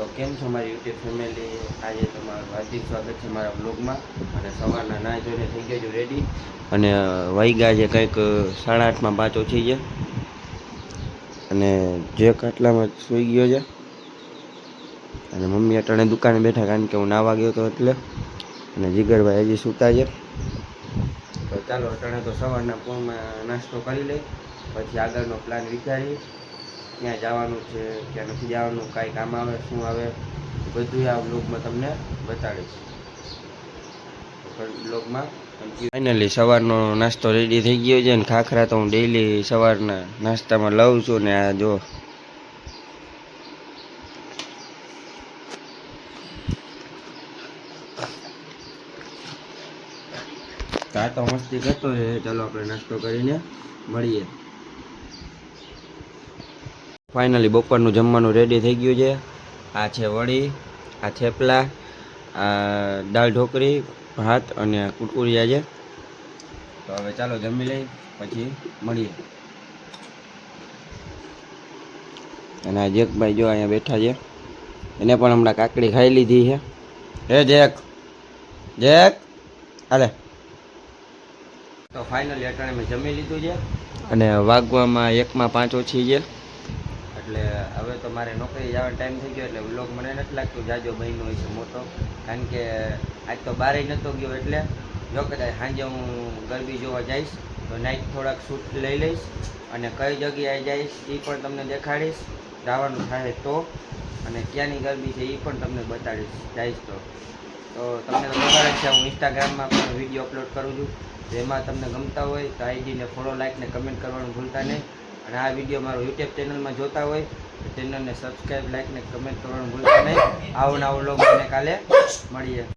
તો કેમ છો મારી યુટ્યુબ ફેમિલી? આજે તમારું હાર્દિક સ્વાગત છે મારા બ્લોગમાં અને સવારના ના જોઈને થઈ ગયો છું રેડી અને વાગ્યા છે કંઈક સાડા આઠમાં પાંચ ઓછી છે અને જે કાટલામાં સૂઈ ગયો છે. અને મમ્મી અટાણે દુકાને બેઠા કારણ કે હું નાવા ગયો હતો એટલે. અને જીગરભાઈ હજી સૂતા છે. તો ચાલો અટાણે તો સવારના પૂરમાં નાસ્તો કરી લઈ પછી આગળનો પ્લાન વિચારી ક્યાં જવાનું છે ક્યાં નથી જવાનું કાંઈ કામ આવે શું આવે બધું આ બ્લોગમાં તમને બતાડીશ. બ્લોગમાં ફાઇનલી સવારનો નાસ્તો રેડી થઈ ગયો છે ને ખાખરા તો હું ડેઈલી સવારના નાસ્તામાં લઉં છું ને આ જો. આ તો મસ્તી કરતો છે. ચાલો આપણે નાસ્તો કરીને મળીએ. ફાઇનલી બપોરનું જમવાનું રેડી થઈ ગયું છે. આ છે વડી, આ થેપલા, આ દાળ ઢોકળી, ભાત અને કુરકુરિયા છે. તો હવે ચાલો જમી લઈ પછી મળીએ. અને આ જેકભાઈ જો અહીંયા બેઠા છે. એને પણ હમણાં કાકડી ખાઈ લીધી છે. હે જેક જેક, હાલે. તો ફાઇનલી અટાણે મેં જમી લીધું છે. અને વાગવામાં એકમાં પાંચ ઓછી છે. એટલે હવે તો મારે નોકરી જવાનો ટાઈમ થઈ ગયો એટલે વ્લોગ મને નથી લાગતું, જાજો બહેનો હોય છે મોટો. કારણ કે આજ તો બારે નહોતો ગયો એટલે જો કદાચ સાંજે હું ગરબી જોવા જઈશ, તો નાઈટ થોડાક શૂટ લઈ લઈશ અને કઈ જગ્યાએ જઈશ એ પણ તમને દેખાડીશ. જવાનું થાય તો અને ક્યાંની ગરબી છે એ પણ તમને બતાડીશ, જઈશ તો. તો તમને તો ખબર જ છે, હું ઇન્સ્ટાગ્રામમાં પણ વીડિયો અપલોડ કરું છું. જેમાં તમને ગમતા હોય તો આઈડીને ફોલો લાઈક કમેન્ટ કરવાનું ભૂલતા નહીં. અને આ વીડિયો મારો યુટ્યુબ ચેનલમાં જોતા હોય, તો ચેનલને સબસ્ક્રાઈબ લાઈક ને કમેન્ટ કરવાનું ભૂલતા નહીં. આવો ને આવો લોગ કાલે મળીએ.